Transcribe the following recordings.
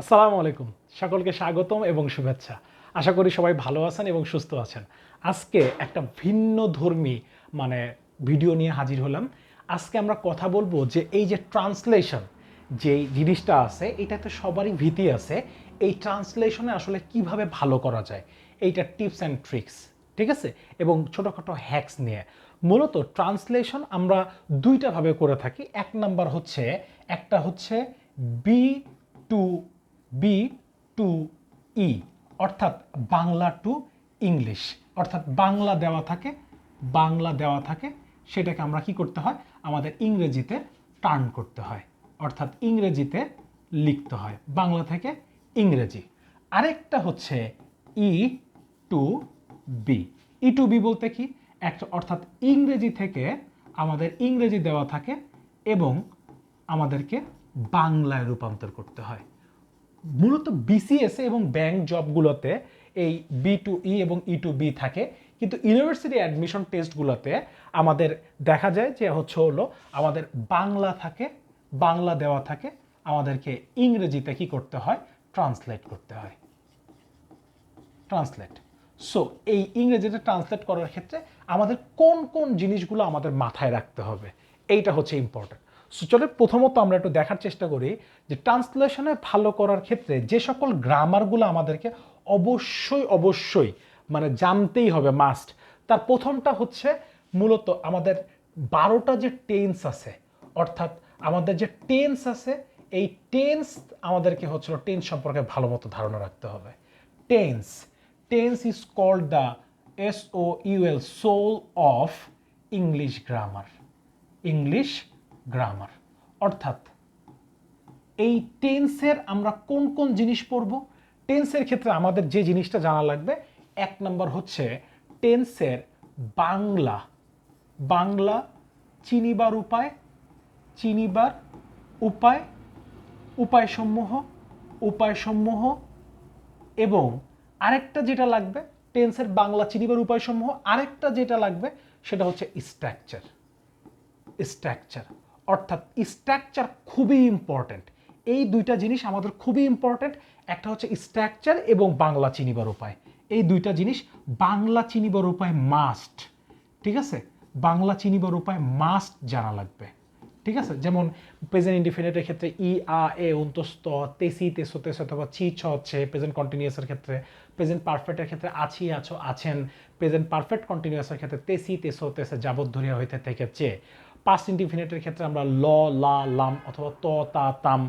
আসসালামু আলাইকুম। সকলকে স্বাগতম এবং শুভেচ্ছা। আশা করি সবাই ভালো আছেন এবং সুস্থ আছেন। আজকে একটা ভিন্ন ধর্মী মানে ভিডিও নিয়ে হাজির হলাম। আজকে আমরা কথা বলব যে এই যে ট্রান্সলেশন যে জিনিসটা আছে, এটাতে সবারই ভীতি আছে। এই ট্রান্সলেশনে আসলে কীভাবে ভালো করা যায়, এইটা টিপস অ্যান্ড ট্রিক্স, ঠিক আছে? এবং ছোটোখাটো হ্যাক্স নিয়ে। মূলত ট্রান্সলেশন আমরা দুইটাভাবে করে থাকি। এক নাম্বার হচ্ছে, একটা হচ্ছে B to B to E অর্থাৎ বাংলা টু ইংলিশ অর্থাৎ বাংলা দেওয়া থাকে, বাংলা দেওয়া থাকে, সেটাকে আমরা কি করতে হয়? আমাদের ইংরেজিতে টার্ন করতে হয়, অর্থাৎ ইংরেজিতে লিখতে হয়, বাংলা থেকে ইংরেজি। আরেকটা হচ্ছে E to B E to B বলতে কি? একটা অর্থাৎ ইংরেজি থেকে আমাদের ইংরেজি দেওয়া থাকে এবং আমাদেরকে বাংলায় রূপান্তর করতে হয়। মূলত বিসিএস এবং ব্যাংক জবগুলোতে এই বি টু ই এবং ই টু বি থাকে। কিন্তু ইউনিভার্সিটি অ্যাডমিশন টেস্টগুলোতে আমাদের দেখা যায় যে হচ্ছে হলো আমাদের বাংলা থাকে, বাংলা দেওয়া থাকে, আমাদেরকে ইংরেজিতে কি করতে হয়? ট্রান্সলেট করতে হয়। ট্রান্সলেট সো এই ইংরেজিতে ট্রান্সলেট করার ক্ষেত্রে আমাদের কোন কোন জিনিসগুলো আমাদের মাথায় রাখতে হবে? এইটা হচ্ছে ইম্পর্টেন্ট সো চলে প্রথমত আমরা একটু দেখার চেষ্টা করি যে ট্রান্সলেশনে ভালো করার ক্ষেত্রে যে সকল গ্রামারগুলো আমাদেরকে অবশ্যই অবশ্যই মানে জানতেই হবে মাস্ট তার প্রথমটা হচ্ছে মূলত আমাদের বারোটা যে টেন্স আছে, অর্থাৎ আমাদের যে টেন্স আছে, এই টেন্স আমাদেরকে হচ্ছিল টেন্স সম্পর্কে ভালো মতো ধারণা রাখতে হবে। Tense tense is called the S O U L soul of English grammar English grammar অর্থাৎ এই টেন্সের আমরা কোন কোন জিনিস পড়ব? টেন্সের ক্ষেত্রে আমাদের যে জিনিসটা জানা লাগবে, এক নম্বর হচ্ছে টেন্সের বাংলা। বাংলা চিনিবার উপায় চিনিবার উপায়, উপায়সমূহ উপায়সমূহ এবং আরেকটা যেটা লাগবে টেন্সের বাংলা চিনিবার উপায়সমূহ, আরেকটা যেটা লাগবে, সেটা হচ্ছে স্ট্রাকচার স্ট্রাকচার অর্থাৎ স্ট্রাকচার খুবই ইম্পর্ট্যান্ট এই দুইটা জিনিস আমাদের খুবই ইম্পর্ট্যান্ট একটা হচ্ছে স্ট্রাকচার এবং বাংলা চিনিবার উপায়। এই দুইটা জিনিস বাংলা চিনিবার উপায় মাস্ট ঠিক আছে? বাংলা চিনিবার উপায় মাস্ট জানা লাগবে। ঠিক আছে? যেমন প্রেজেন্ট ইন্ডিফিনিটের ক্ষেত্রে ই, আ, এ অন্তস্ত তেসি, তেসো তেসো অথবা ছি, ছ হচ্ছে প্রেজেন্ট কন্টিনিউয়াসের ক্ষেত্রে প্রেজেন্ট পারফেক্টের ক্ষেত্রে আছি, আছো, আছেন প্রেজেন্ট পারফেক্ট কন্টিনিউয়াসের ক্ষেত্রে তেসি, তেসো, তেসে যাবত ধরিয়া হইতে থেকেছে পাস্ট ইন্ডিফিনিটের ক্ষেত্রে আমরা ল লা লাম অথবা ত তা তাম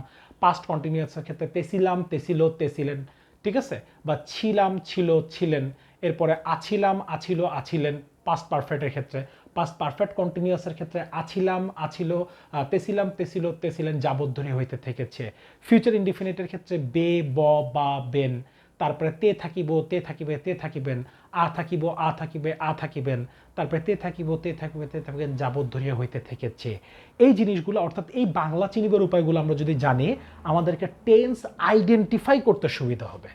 পাস্ট কন্টিনিউয়াসের ক্ষেত্রে তেসিলাম তেসিল তেসিলেন ঠিক আছে? বা ছিলাম ছিল ছিলেন এরপরে আছিলাম আছিল আছিলেন পাস্ট পারফেক্টের ক্ষেত্রে। পাস্ট পারফেক্ট কন্টিনিউয়াসের ক্ষেত্রে আছিলাম আছিল আহ, তেছিলাম তেছিল তেছিলেন যাবদ্ধনী হইতে থেকেছে। ফিউচার ইনডিফিনিটের ক্ষেত্রে বে ব বা বেন তারপরে তে থাকিব, তে থাকিবে, তে থাকিবেন, আ থাকিব, আ থাকিবে, আ থাকিবেন, তারপরে তে থাকিব, তে থাকিবে, তে থাকিবেন যাবদ্ধরিয়া হইতে থেকেছে। এই জিনিসগুলো, অর্থাৎ এই বাংলা চিনিবার উপায়গুলো আমরা যদি জানি, আমাদেরকে টেন্স আইডেন্টিফাই করতে সুবিধা হবে।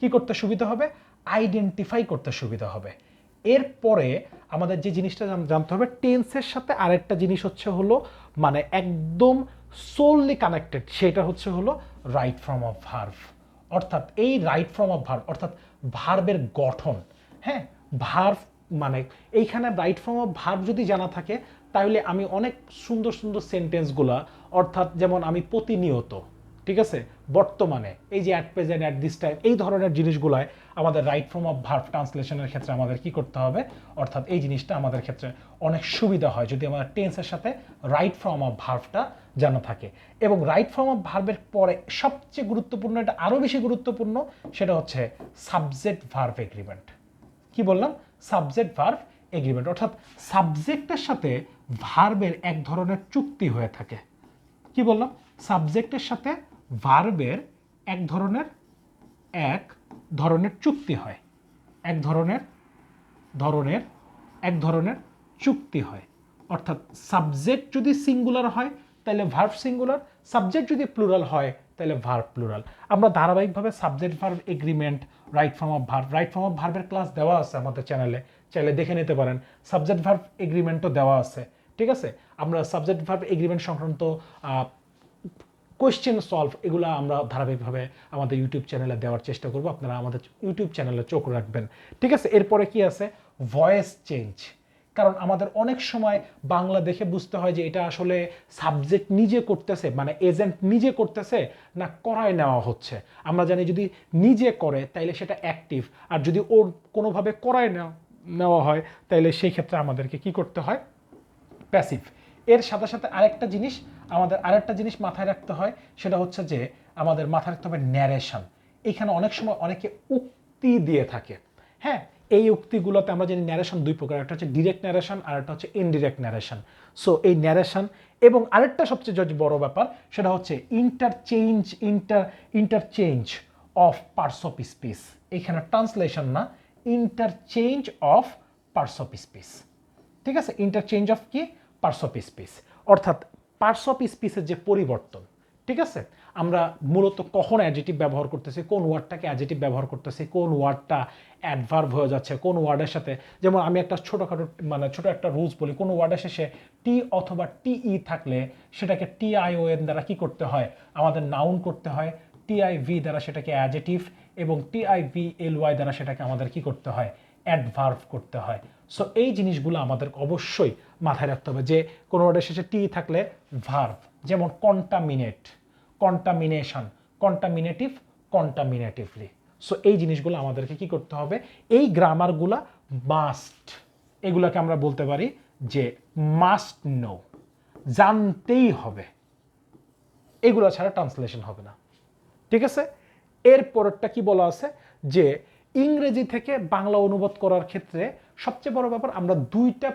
কি করতে সুবিধা হবে? আইডেন্টিফাই করতে সুবিধা হবে। এরপরে আমাদের যে জিনিসটা জান- জানতে হবে টেন্সের সাথে আরেকটা জিনিস হচ্ছে হলো মানে একদম সোললি কানেক্টেড সেটা হচ্ছে হলো রাইট ফর্ম অফ ভার্ভ অর্থাৎ এই রাইট ফর্ম অফ ভার্ব অর্থাৎ ভার্বের গঠন। হ্যাঁ ভার্ব মানে এইখানে রাইট ফর্ম অফ ভার্ব যদি জানা থাকে, তাহলে আমি অনেক সুন্দর সুন্দর সেন্টেন্সগুলা অর্থাৎ যেমন আমি প্রতিনিয়ত ঠিক আছে? বর্তমানে এই যে at present at this time এই ধরনের জিনিসগুলোয় আমাদের রাইট ফর্ম অফ ভার্ভ ট্রান্সলেশনের ক্ষেত্রে আমাদের কি করতে হবে? অর্থাৎ এই জিনিসটা আমাদের ক্ষেত্রে অনেক সুবিধা হয় যদি আমাদের টেন্সের সাথে রাইট ফর্ম অফ ভার্ভটা জানা থাকে। এবং রাইট ফর্ম অফ ভার্ভের পরে সবচেয়ে গুরুত্বপূর্ণ, এটা আরও বেশি গুরুত্বপূর্ণ, সেটা হচ্ছে সাবজেক্ট ভার্ভ এগ্রিমেন্ট কি বললাম? সাবজেক্ট ভার্ভ এগ্রিমেন্ট অর্থাৎ সাবজেক্টের সাথে ভার্বের এক ধরনের চুক্তি হয়ে থাকে। কি বললাম? সাবজেক্টের সাথে ভার্বের এক ধরনের এক ধরনের চুক্তি হয়। এক ধরনের ধরনের এক ধরনের চুক্তি হয়। অর্থাৎ সাবজেক্ট যদি সিঙ্গুলার হয়, তাহলে ভার্ব সিঙ্গুলার সাবজেক্ট যদি প্লুরাল হয়, তাহলে ভার্ব প্লুরাল আমরা ধারাবাহিকভাবে subject verb agreement right form of verb right form of ভার্বের ক্লাস দেওয়া আছে আমাদের চ্যানেলে চাইলে দেখে নিতে পারেন। সাবজেক্ট ভার্ব এগ্রিমেন্টও দেওয়া আছে। ঠিক আছে? আমরা সাবজেক্ট ভার্ব এগ্রিমেন্ট সংক্রান্ত কোয়েশ্চেন সলভ এগুলো আমরা ধারাবাহিকভাবে আমাদের ইউটিউব চ্যানেলে দেওয়ার চেষ্টা করব। আপনারা আমাদের ইউটিউব চ্যানেলে চোখ রাখবেন। ঠিক আছে, এরপরে কি আছে? ভয়েস চেঞ্জ কারণ আমাদের অনেক সময় বাংলা দেখে বুঝতে হয় যে এটা আসলে সাবজেক্ট নিজে করতেছে মানে এজেন্ট নিজে করতেছে না করায় নেওয়া হচ্ছে। আমরা জানি যদি নিজে করে, তাইলে সেটা অ্যাক্টিভ আর যদি ওর কোনোভাবে করায় নেওয়া হয়, তাইলে সেই ক্ষেত্রে আমাদেরকে কি করতে হয়? প্যাসিভ এর সাথে সাথে আরেকটা জিনিস আমাদের আরেকটা জিনিস মাথায় রাখতে হয়, সেটা হচ্ছে যে আমাদের মাথায় রাখতে হবে ন্যারেশন এখানে অনেক সময় অনেকে উক্তি দিয়ে থাকে। হ্যাঁ এই উক্তিগুলোতে আমরা জানি ন্যারেশন দুই প্রকার, একটা হচ্ছে ডিরেক্ট ন্যারেশন আর একটা হচ্ছে ইনডিরেক্ট ন্যারেশন সো এই ন্যারেশন এবং আরেকটা সবচেয়ে যদি বড় ব্যাপার, সেটা হচ্ছে interchange inter interchange of parts of speech এখানে ট্রান্সলেশন না interchange of parts of speech ঠিক আছে? ইন্টারচেঞ্জ অফ কি? পার্টস অফ স্পিচ অর্থাৎ পার্টস অফ স্পিচের যে পরিবর্তন, ঠিক আছে? আমরা মূলত কখন অ্যাডজেটিভ ব্যবহার করতেছি, কোন ওয়ার্ডটাকে অ্যাডজেটিভ ব্যবহার করতেছি, কোন ওয়ার্ডটা অ্যাডভার্ব হয়ে যাচ্ছে, কোন ওয়ার্ডের সাথে, যেমন আমি একটা ছোটোখাটো মানে ছোটো একটা রুলস বলি, কোন ওয়ার্ডের শেষে টি অথবা টি ই থাকলে সেটাকে টিআইওএন দ্বারা কী করতে হয়? আমাদের নাউন করতে হয় টি আই ভি দ্বারা সেটাকে অ্যাডজেটিভ এবং T I TIV L Y দ্বারা সেটাকে আমাদের কী করতে হয়? অ্যাডভার্ভ করতে হয়। সো এই জিনিসগুলো আমাদের অবশ্যই মাথায় রাখতে হবে যে কোনো ওয়ার্ডের শেষে টি থাকলে ভার্ভ যেমন contaminate contamination contaminative contaminatively so এই জিনিসগুলো আমাদেরকে কি করতে হবে? এই গ্রামারগুলা মাস্ট এগুলাকে আমরা বলতে পারি যে মাস্ট নো জানতেই হবে। এগুলো ছাড়া ট্রান্সলেশন হবে না। ঠিক আছে? এর পরেরটা কি বলা আছে? যে ইংরেজি থেকে বাংলা অনুবাদ করার ক্ষেত্রে সবচেয়ে বড় ব্যাপার, আমরা দুইটা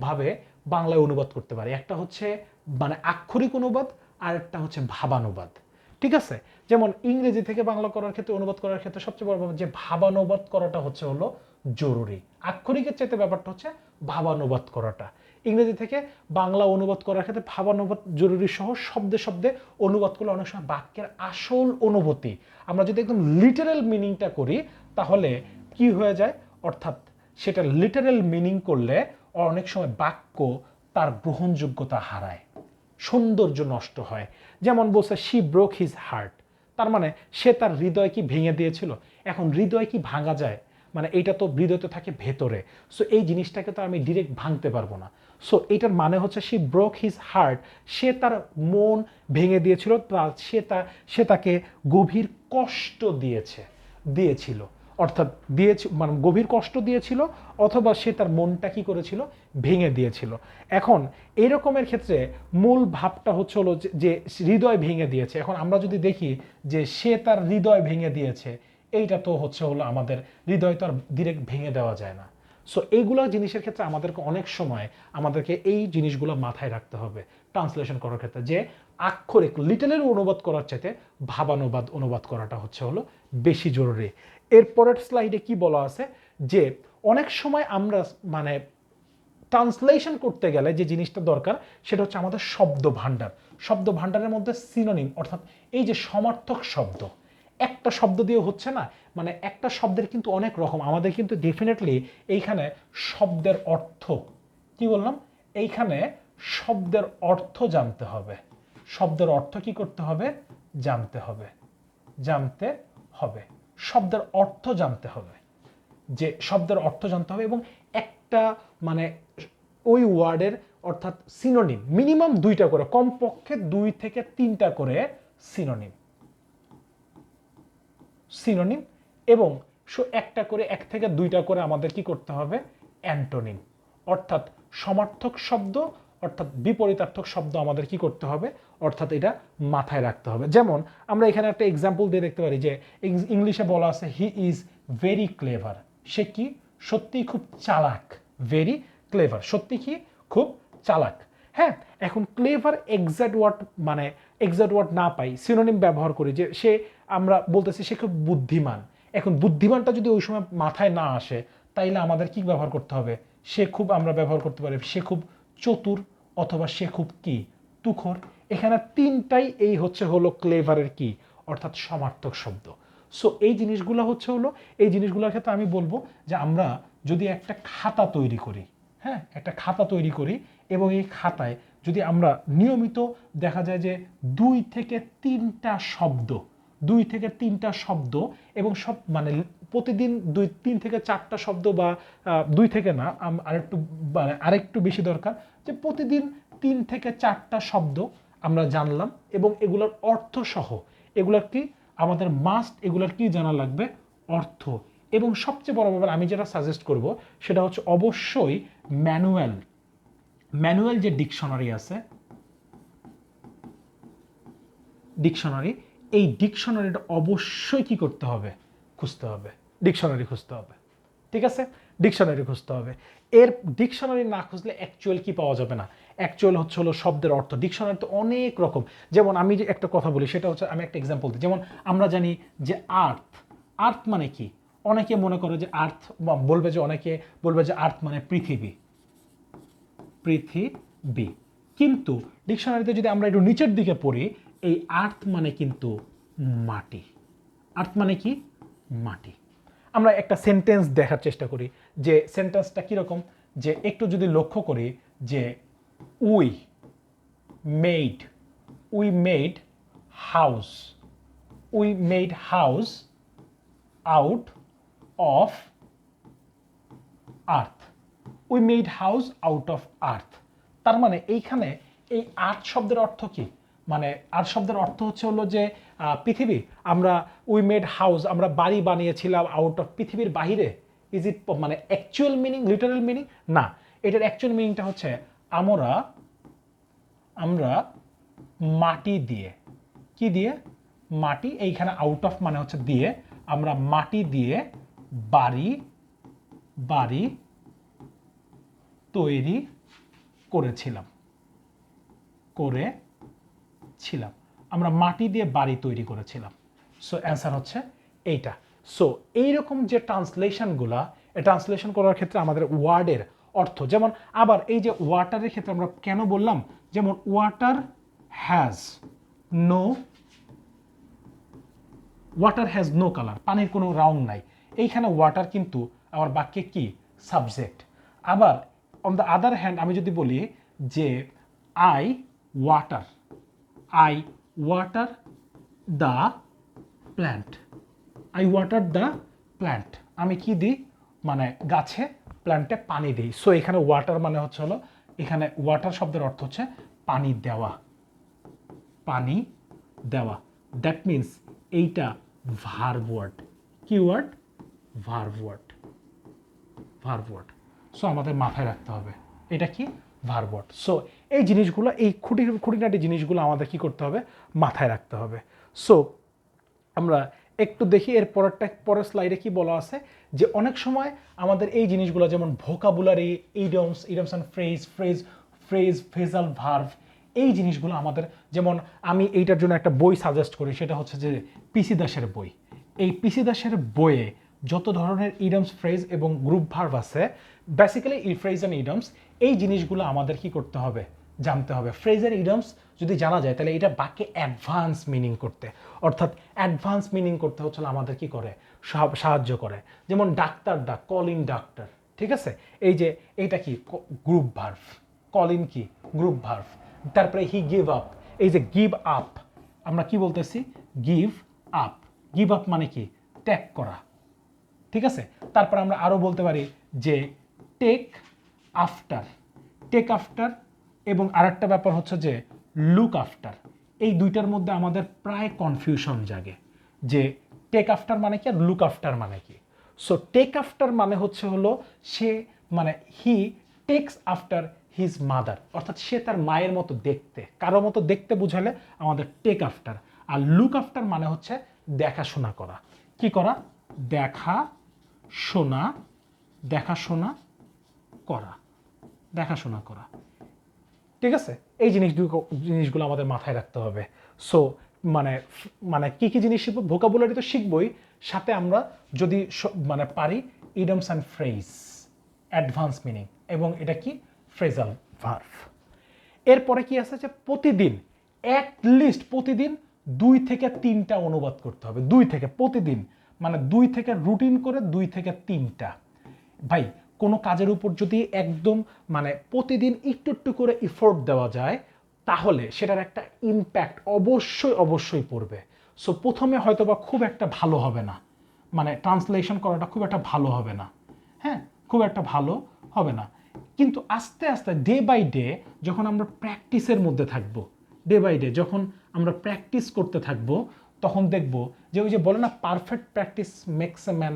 ভাবে বাংলায় অনুবাদ করতে পারি। একটা হচ্ছে মানে আক্ষরিক অনুবাদ, আর একটা হচ্ছে ভাবানুবাদ। ঠিক আছে? যেমন ইংরেজি থেকে বাংলা করার ক্ষেত্রে, অনুবাদ করার ক্ষেত্রে সবচেয়ে বড় ব্যাপার যে ভাবানুবাদ করাটা হচ্ছে হলো জরুরি। আক্ষরিকের চাইতে ব্যাপারটা হচ্ছে ভাবানুবাদ করাটা। ইংরেজি থেকে বাংলা অনুবাদ করার ক্ষেত্রে ভাবানুবাদ জরুরি সহ শব্দে শব্দে অনুবাদ করলে অনেক সময় বাক্যের আসল অনুভূতি। আমরা যদি একদম লিটারেল মিনিংটা করি, তাহলে কি হয়ে যায়? অর্থাৎ সেটা লিটারেল মিনিং করলে অনেক সময় বাক্য তার গ্রহণযোগ্যতা হারায়। সৌন্দর্য নষ্ট হয়। যেমন বলছে শি ব্রোক হিজ হার্ট তার মানে সে তার হৃদয় কি ভেঙে দিয়েছিল? এখন হৃদয় কি ভাঙা যায়? মানে এইটা তো হৃদয়তে থাকে ভেতরে। সো এই জিনিসটাকে তো আমি ডিরেক্ট ভাঙতে পারব না। সো এইটার মানে হচ্ছে সে ব্রোক হিজ হার্ট সে তার মন ভেঙে দিয়েছিল সে তা, সে তাকে গভীর কষ্ট দিয়েছে, দিয়েছিল। অর্থাৎ দিয়েছে মানে গভীর কষ্ট দিয়েছিল অথবা সে তার মনটা কী করেছিল? ভেঙে দিয়েছিল। এখন এই রকমের ক্ষেত্রে মূল ভাবটা হচ্ছে হলো যে- হৃদয় ভেঙে দিয়েছে। এখন আমরা যদি দেখি যে সে তার হৃদয় ভেঙে দিয়েছে, এইটা তো হচ্ছে হলো আমাদের হৃদয় তো আর ডিরেক্ট ভেঙে দেওয়া যায় না। সো এইগুলো জিনিসের ক্ষেত্রে আমাদেরকে অনেক সময় আমাদেরকে এই জিনিসগুলো মাথায় রাখতে হবে ট্রান্সলেশন করার ক্ষেত্রে, যে আক্ষরিক, লিটেলের অনুবাদ করার চাইতে ভাবানুবাদ অনুবাদ করাটা হচ্ছে হলো বেশি জরুরি। এরপরের স্লাইডে কি বলা আছে? যে অনেক সময় আমরা মানে ট্রান্সলেশন করতে গেলে যে জিনিসটা দরকার, সেটা হচ্ছে আমাদের শব্দ ভাণ্ডার শব্দ ভাণ্ডারের মধ্যে সিনোনিম অর্থাৎ এই যে সমার্থক শব্দ, একটা শব্দ দিয়ে হচ্ছে না মানে একটা শব্দের কিন্তু অনেক রকম। আমাদের কিন্তু ডেফিনেটলি এইখানে শব্দের অর্থ, কি বললাম? এইখানে শব্দের অর্থ জানতে হবে। শব্দের অর্থ কি করতে হবে? জানতে হবে। জানতে হবে। শব্দের অর্থ জানতে হবে। যে শব্দের অর্থ জানতে হবে এবং একটা মানে ওই ওয়ার্ডের অর্থাৎ সিনোনিম মিনিমাম দুইটা করে, কমপক্ষে দুই থেকে তিনটা করে সিনোনিম সিনোনিম এবং সো- একটা করে, এক থেকে দুইটা করে আমাদের কি করতে হবে? অ্যান্টোনিম। অর্থাৎ সমার্থক শব্দ, অর্থাৎ বিপরীতার্থক শব্দ আমাদের কি করতে হবে? অর্থাৎ এটা মাথায় রাখতে হবে। যেমন আমরা এখানে একটা এক্সাম্পল দিয়ে দেখতে পারি যে ইংলিশে বলা আছে হি ইজ ভেরি ক্লেভার সে কি? সত্যিই খুব চালাক। ভেরি ক্লেভার সত্যি কি? খুব চালাক। হ্যাঁ এখন ক্লেভার এক্সাক্ট ওয়ার্ড মানে এক্সাক্ট ওয়ার্ড না পাই সিনোনিম ব্যবহার করি যে সে, আমরা বলতেছি সে খুব বুদ্ধিমান। এখন বুদ্ধিমানটা যদি ওই সময় মাথায় না আসে, তাইলে আমাদের কি ব্যবহার করতে হবে? সে খুব আমরা ব্যবহার করতে পারি। সে খুব চতুর অথবা সে খুব কি? তুখর। এখানে তিনটাই এই হচ্ছে হলো ক্লেভারের কি? অর্থাৎ সমার্থক শব্দ। সো এই জিনিসগুলো হচ্ছে হলো, এই জিনিসগুলোর ক্ষেত্রে আমি বলব যে আমরা যদি একটা খাতা তৈরি করি হ্যাঁ? একটা খাতা তৈরি করি এবং এই খাতায় যদি আমরা নিয়মিত দেখা যায় যে দুই থেকে তিনটা শব্দ দুই থেকে তিনটা শব্দ এবং সব মানে প্রতিদিন দুই, তিন থেকে চারটা শব্দ বা দুই থেকে না আরেকটু মানে আরেকটু বেশি দরকার যে প্রতিদিন তিন থেকে চারটা শব্দ আমরা জানলাম এবং এগুলোর অর্থ সহ, এগুলোর কি আমাদের মাস্ট এগুলোর কি জানা লাগবে? অর্থ। এবং সবচেয়ে বড় ব্যাপার আমি যেটা সাজেস্ট করব সেটা হচ্ছে অবশ্যই ম্যানুয়াল ম্যানুয়াল যে ডিকশনারি আছে ডিকশনারি এই ডিকশনারিটা অবশ্যই কি করতে হবে? খুঁজতে হবে। ডিকশনারি খুঁজতে হবে। ঠিক আছে? ডিকশনারি খুঁজতে হবে। এর ডিকশনারি না খুঁজলে অ্যাকচুয়াল কি পাওয়া যাবে না? অ্যাকচুয়াল হচ্ছে হলো শব্দের অর্থ। ডিকশনারি তো অনেক রকম। যেমন আমি যে একটা কথা বলি, সেটা হচ্ছে আমি একটা এক্সাম্পল দিই। যেমন আমরা জানি যে আর্থ আর্থ মানে কি? অনেকে মনে করে যে আর্থ বলবে যে অনেকে বলবে যে আর্থ মানে পৃথিবী। পৃথিবী। কিন্তু ডিকশনারিতে যদি আমরা একটু নিচের দিকে পড়ি এই আর্থ মানে কিন্তু মাটি। আর্থ মানে কি? মাটি। আমরা একটা সেন্টেন্স দেখার চেষ্টা করি যে সেন্টেন্সটা কীরকম? যে একটু যদি লক্ষ্য করি যে we made we made house, we made house out of earth. We made house out of earth. তার মানে এইখানে এই আর্থ শব্দের অর্থ কি? মানে আর শব্দের অর্থ হচ্ছে হলো যে পৃথিবী, আমরা উই মেড হাউস আমরা বাড়ি বানিয়েছিলাম আউট অফ পৃথিবীর বাহিরে। ইজ ইট মানে অ্যাকচুয়াল মিনিং লিটারাল মিনিং না। এটার অ্যাকচুয়াল মিনিংটা হচ্ছে আমরা আমরা মাটি দিয়ে। কি দিয়ে? মাটি, এইখানে আউট অফ মানে হচ্ছে দিয়ে। আমরা মাটি দিয়ে বাড়ি বাড়ি তৈরি করেছিলাম। করেছিলাম আমরা মাটি দিয়ে বাড়ি তৈরি করেছিলাম। সো অ্যান্সার হচ্ছে এইটা। সো এইরকম যে ট্রান্সলেশনগুলা ট্রান্সলেশন করার ক্ষেত্রে আমাদের ওয়ার্ডের অর্থ, যেমন আবার এই যে ওয়াটারের ক্ষেত্রে আমরা কেন বললাম? যেমন water has no water has no colour পানির কোনো রং নাই। এইখানে ওয়াটার কিন্তু আমার বাক্যে কি? সাবজেক্ট আবার অন দ্য আদার হ্যান্ড আমি যদি বলি যে I water I water the plant I water the plant আমি কি দিই? মানে গাছে প্ল্যান্টে পানি দিই। সো এখানে ওয়াটার মানে হচ্ছে হলো, এখানে ওয়াটার শব্দের অর্থ হচ্ছে পানি দেওয়া। পানি দেওয়া। দ্যাট মিন্স এইটা ভার্ব ওয়ার্ড কি word verb word verb word so আমাদের মাথায় রাখতে হবে। এটা কি? ভার্ব ওয়ার্ড সো এই জিনিসগুলো, এই খুঁটি, খুঁটিনাটি জিনিসগুলো আমাদের কি করতে হবে? মাথায় রাখতে হবে। সো আমরা একটু দেখি এর পরেরটা, পরের স্লাইডে কি বলা আছে? যে অনেক সময় আমাদের এই জিনিসগুলো যেমন vocabulary idioms idioms and phrase phrase phrase phrasal verb এই জিনিসগুলো আমাদের যেমন আমি এইটার জন্য একটা বই সাজেস্ট করি, সেটা হচ্ছে যে পিসি দাসের বই। এই পিসি দাসের বইয়ে যত ধরনের ইডমস ফ্রেজ এবং গ্রুপ ভার্ভ আছে basically E phrase and idioms এই জিনিসগুলো আমাদের কি করতে হবে? জানতে হবে। ফ্রেজের ইডমস যদি জানা যায়, তাহলে এটা বাক্যে অ্যাডভান্স মিনিং করতে। অর্থাৎ অ্যাডভান্স মিনিং করতে হচ্ছে আমাদের কি করে? সাহ- সাহায্য করে। যেমন ডাক্তার ডাক কলিং ডাক্তার ঠিক আছে? এই যে এইটা কি? গ্রুপ ভার্ভ কলিং কি? গ্রুপ ভার্ভ তারপরে হি গিভ আপ এই যে গিভ আপ আমরা কি বলতেছি? গিভ আপ গিভ আপ মানে কি? ত্যাগ করা। ঠিক আছে? তারপর আমরা আরও বলতে পারি যে টেক আফটার টেক আফটার এবং আরেকটা ব্যাপার হচ্ছে যে লুক আফটার এই দুইটার মধ্যে আমাদের প্রায় কনফিউশন জাগে যে টেক আফটার মানে কি আর লুক আফটার মানে কি। সো টেক আফটার মানে হচ্ছে হলো সে মানে he takes after his mother অর্থাৎ সে তার মায়ের মতো দেখতে। কারও মতো দেখতে বুঝালে আমাদের টেক আফটার আর লুক আফটার মানে হচ্ছে দেখাশোনা করা। কি করা? দেখা শোনা, দেখাশোনা করা। দেখাশোনা করা। ঠিক আছে? এই জিনিসগুলো জিনিসগুলো আমাদের মাথায় রাখতে হবে। সো মানে মানে কি কি জিনিস শিখব ভোকাবুলারি তো শিখবই, সাথে আমরা যদি মানে পারি idioms and phrase advance meaning এবং এটা কি? ফ্রেজাল ভার্ভ এরপরে কি আছে যে প্রতিদিন অ্যাট লিস্ট প্রতিদিন দুই থেকে তিনটা অনুবাদ করতে হবে। দুই থেকে, প্রতিদিন। মানে দুই থেকে রুটিন করে দুই থেকে তিনটা। ভাই কোনো কাজের উপর যদি একদম মানে প্রতিদিন একটু একটু করে ইফোর্ট দেওয়া যায়, তাহলে সেটার একটা ইম্প্যাক্ট অবশ্যই অবশ্যই পড়বে। সো প্রথমে হয়তো বা খুব একটা ভালো হবে না। মানে ট্রান্সলেশন করাটা খুব একটা ভালো হবে না। হ্যাঁ খুব একটা ভালো হবে না। কিন্তু আস্তে আস্তে ডে বাই ডে যখন আমরা প্র্যাকটিসের মধ্যে থাকব ডে বাই ডে যখন আমরা প্র্যাকটিস করতে থাকব, তখন দেখব যে ওই যে বলে না perfect practice makes a man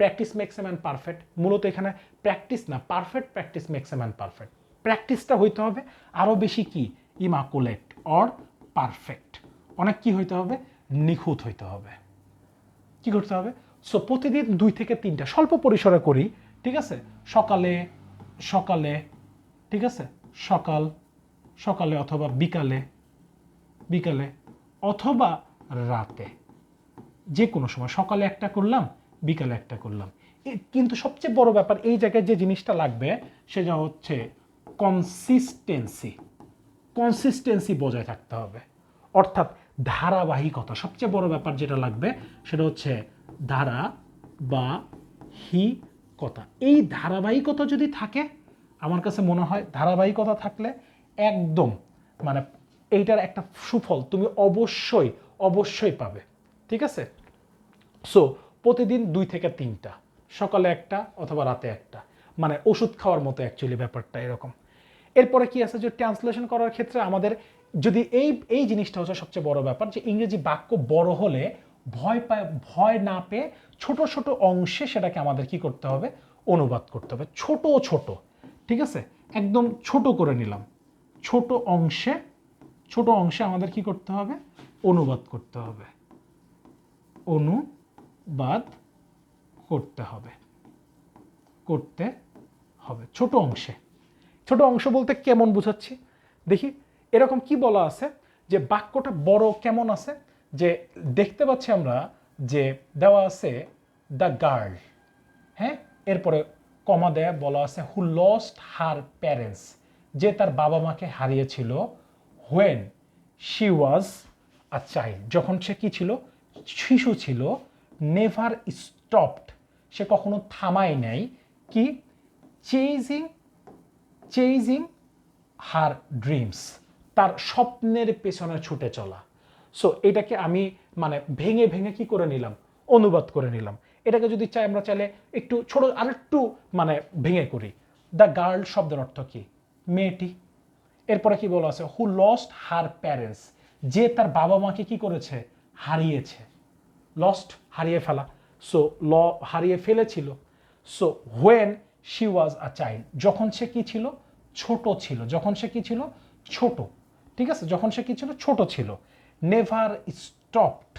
practice makes a man perfect মূলত এখানে প্র্যাকটিস না perfect practice makes a man perfect প্র্যাকটিসটা হইতে হবে আরও বেশি কি? ইমাকুলেট অর পারফেক্ট অনেক কি হইতে হবে? নিখুঁত হইতে হবে। কি করতে হবে? সো প্রতিদিন দুই থেকে তিনটা, স্বল্প পরিসরে করি, ঠিক আছে? সকালে সকালে, ঠিক আছে? সকাল, সকালে অথবা বিকালে বিকালে অথবা রাতে। যে কোনো সময় সকালে একটা করলাম বিকালে একটা করলাম। কিন্তু সবচেয়ে বড় ব্যাপার, এই জায়গায় যে জিনিসটা লাগবে, সেটা হচ্ছে কনসিস্টেন্সি কনসিস্টেন্সি বজায় থাকতে হবে। অর্থাৎ ধারাবাহিকতা। সবচেয়ে বড় ব্যাপার যেটা লাগবে, সেটা হচ্ছে ধারা বা হি কথা এই ধারাবাহিকতা যদি থাকে, আমার কাছে মনে হয় ধারাবাহিকতা থাকলে একদম মানে এইটার একটা সুফল তুমি অবশ্যই অবশ্যই পাবে। ঠিক আছে? সো প্রতিদিন দুই থেকে তিনটা, সকালে একটা অথবা রাতে একটা। মানে ওষুধ খাওয়ার মতো অ্যাকচুয়ালি ব্যাপারটা এরকম। এরপরে কি আছে যে ট্রান্সলেশন করার ক্ষেত্রে আমাদের যদি এই এই জিনিসটা হচ্ছে সবচেয়ে বড় ব্যাপার যে ইংরেজি বাক্য বড় হলে ভয় পায়, ভয় না পেয়ে ছোট ছোট অংশে সেটাকে আমাদের কি করতে হবে? অনুবাদ করতে হবে। ছোট ছোট, ঠিক আছে? একদম ছোট করে নিলাম। ছোট অংশে ছোট অংশে আমাদের কি করতে হবে? অনুবাদ করতে হবে। অনুবাদ করতে হবে। করতে হবে। ছোট অংশে। ছোট অংশ বলতে কেমন বুঝাচ্ছি? দেখি, এরকম কি বলা আছে যে বাক্যটা বড় কেমন আছে? যে দেখতে পাচ্ছি আমরা যে দেওয়া আছে দ্য গার্ল হ্যাঁ? এরপরে কমা দেয়া বলা আছে হু লস্ট হার প্যারেন্টস যে তার বাবা মাকে হারিয়েছিল when she was a child যখন সে কি ছিল? শিশু ছিল নেভার স্টপড, সে কখনো থামায় নাই। কি? চেজিং চেজিং হার ড্রিমস, তার স্বপ্নের পেছনে ছুটে চলা। সো এটাকে আমি মানে ভেঙে ভেঙে কি করে নিলাম? অনুবাদ করে নিলাম। এটাকে যদি চাই আমরা চাইলে একটু ছোট আরেকটু মানে ভেঙে করি। দ্য গার্ল শব্দের অর্থ কি? মেয়েটি। এরপরে কি বলা আছে? হু লস্ট হার প্যারেন্টস যে তার বাবা মাকে কি করেছে? হারিয়েছে। লস্ট হারিয়ে ফেলা। সো ল হারিয়ে ফেলেছিল। So when she was a child যখন সে কি ছিল? ছোট ছিল। যখন সে কি ছিল? ছোট। ঠিক আছে? যখন সে কি ছিল? ছোট ছিল। Never stopped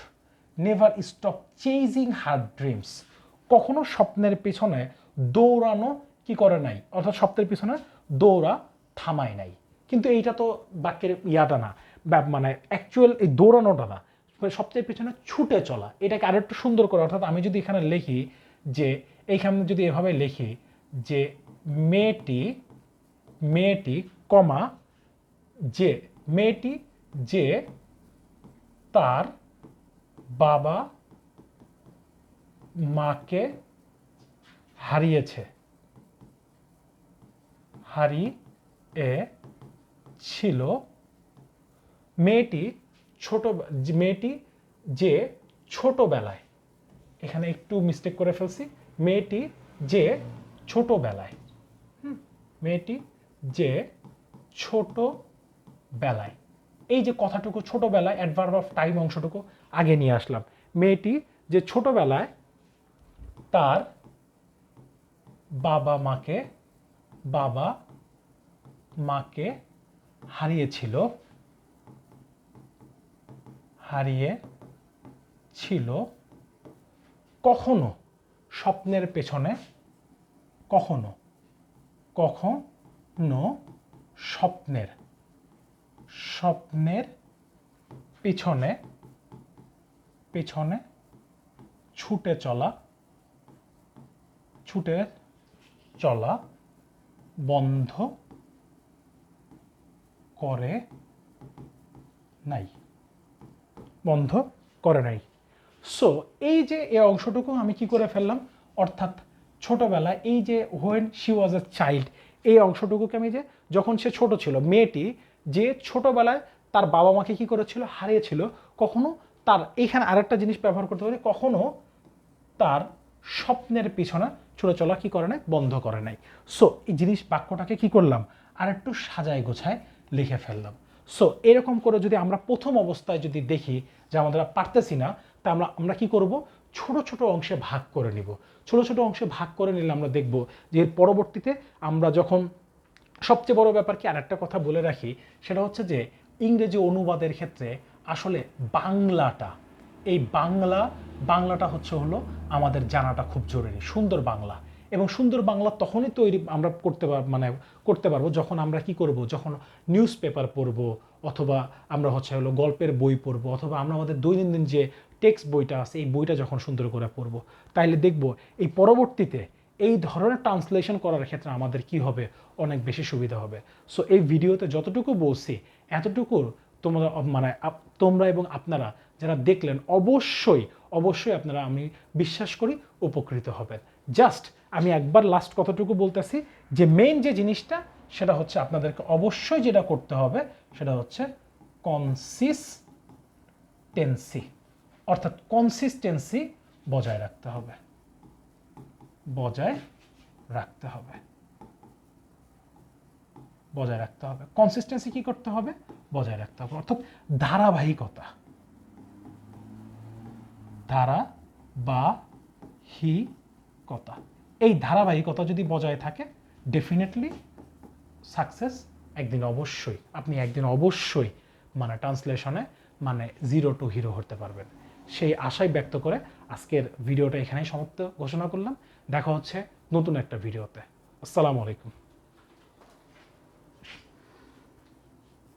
never stop chasing her dreams কখনো স্বপ্নের পিছনে দৌড়ানো কি করে নাই? অর্থাৎ স্বপ্নের পিছনে দৌড়া থামায় নাই। কিন্তু এইটা তো বাক্যের ইয়াটা না। মানে অ্যাকচুয়াল এই দৌড়ানোটা না। সবচেয়ে পিছনে ছুটে চলা। এটাকে আরেকটু সুন্দর করে, অর্থাৎ আমি যদি এখানে লিখি যে, এইখানে যদি এভাবে লিখি যে, মেয়েটি মেয়েটি, কমা, যে, মেয়েটি, যে, তার বাবা মাকে হারিয়েছে হারিয়ে ছিল মেয়েটি ছোট মেয়েটি যে ছোটবেলায়, এখানে একটু মিস্টেক করে ফেলছি, মেয়েটি যে ছোটবেলায় মেয়েটি যে ছোট বেলায় এই যে কথাটুকু ছোটবেলায় অ্যাডভার্ব অফ টাইম অংশটুকু আগে নিয়ে আসলাম। মেয়েটি যে ছোটবেলায় তার বাবা মাকে বাবা মাকে হারিয়েছিল। হারিয়ে ছিল কখনো স্বপ্নের পেছনে, কখনো কখনো স্বপ্নের স্বপ্নের পিছনে, পেছনে ছুটে চলা ছুটে চলা বন্ধ করে নাই। বন্ধ করে নাই। সো এই যে এই অংশটুকু আমি কি করে ফেললাম? অর্থাৎ ছোটবেলায় এই যে when she was a child এই অংশটুকুকে আমি যে যখন সে ছোট ছিল, মেয়েটি যে ছোটবেলায় তার বাবা মাকে কি করেছিল? হারিয়েছিল। কখনো তার এখানে আরেকটা জিনিস ব্যবহার করতে পারি, কখনো তার স্বপ্নের পিছনে ছুটে চলা কি করে নাই? বন্ধ করে নাই। সো এই জিনিস বাক্যটাকে কি করলাম? আর একটু সাজায় গোছায় লিখে ফেললাম। সো এরকম করে যদি আমরা প্রথম অবস্থায় যদি দেখি যে আমাদের পারতেছি না, তা আমরা আমরা কি করব? ছোট ছোট অংশে ভাগ করে নিব। ছোট ছোট অংশে ভাগ করে নিলে আমরা দেখব যে এর পরবর্তীতে আমরা যখন সবচেয়ে বড় ব্যাপার কি, আরেকটা কথা বলে রাখি, সেটা হচ্ছে যে ইংরেজি অনুবাদের ক্ষেত্রে আসলে বাংলাটা, এই বাংলা, বাংলাটা হচ্ছে হলো আমাদের জানাটা খুব জরুরি, সুন্দর বাংলা। এবং সুন্দর বাংলা তখনই তৈরি আমরা করতে পার মানে করতে পারব যখন আমরা কি করব? যখন নিউজ পেপার পড়ব অথবা আমরা হচ্ছে হলো গল্পের বই পড়ব অথবা আমরা আমাদের দৈনন্দিন যে টেক্সট বইটা আছে, এই বইটা যখন সুন্দর করে পড়ব, তাইলে দেখব এই পরবর্তীতে এই ধরনের ট্রান্সলেশন করার ক্ষেত্রে আমাদের কি হবে? অনেক বেশি সুবিধা হবে। সো এই ভিডিওতে যতটুকু বলছি, এতটুকু তোমরা মানে তোমরা এবং আপনারা যারা দেখলেন, অবশ্যই অবশ্যই আপনারা আমি বিশ্বাস করি উপকৃত হবেন। জাস্ট আমি একবার লাস্ট কতটুকু বলতেছি, যে মেইন যে জিনিসটা, সেটা হচ্ছে আপনাদেরকে অবশ্যই যেটা করতে হবে, সেটা হচ্ছে কনসিস্টেন্সি অর্থাৎ কনসিস্টেন্সি বজায় রাখতে হবে। বজায় রাখতে হবে। বজায় রাখতে হবে। কনসিস্টেন্সি কি করতে হবে? বজায় রাখতে হবে। অর্থাৎ ধারাবাহিকতা। ধারা বা হি কথা এই ধারাবাহিকতা যদি বজায় থাকে ডেফিনেটলি সাকসেস একদিন অবশ্যই, আপনি একদিন অবশ্যই মানে ট্রান্সলেশনে মানে জিরো টু হিরো হতে পারবেন। সেই আশাই ব্যক্ত করে আজকের ভিডিওটা এখানেই সমাপ্ত ঘোষণা করলাম। দেখা হচ্ছে নতুন একটা ভিডিওতে আসসালামু আলাইকুম।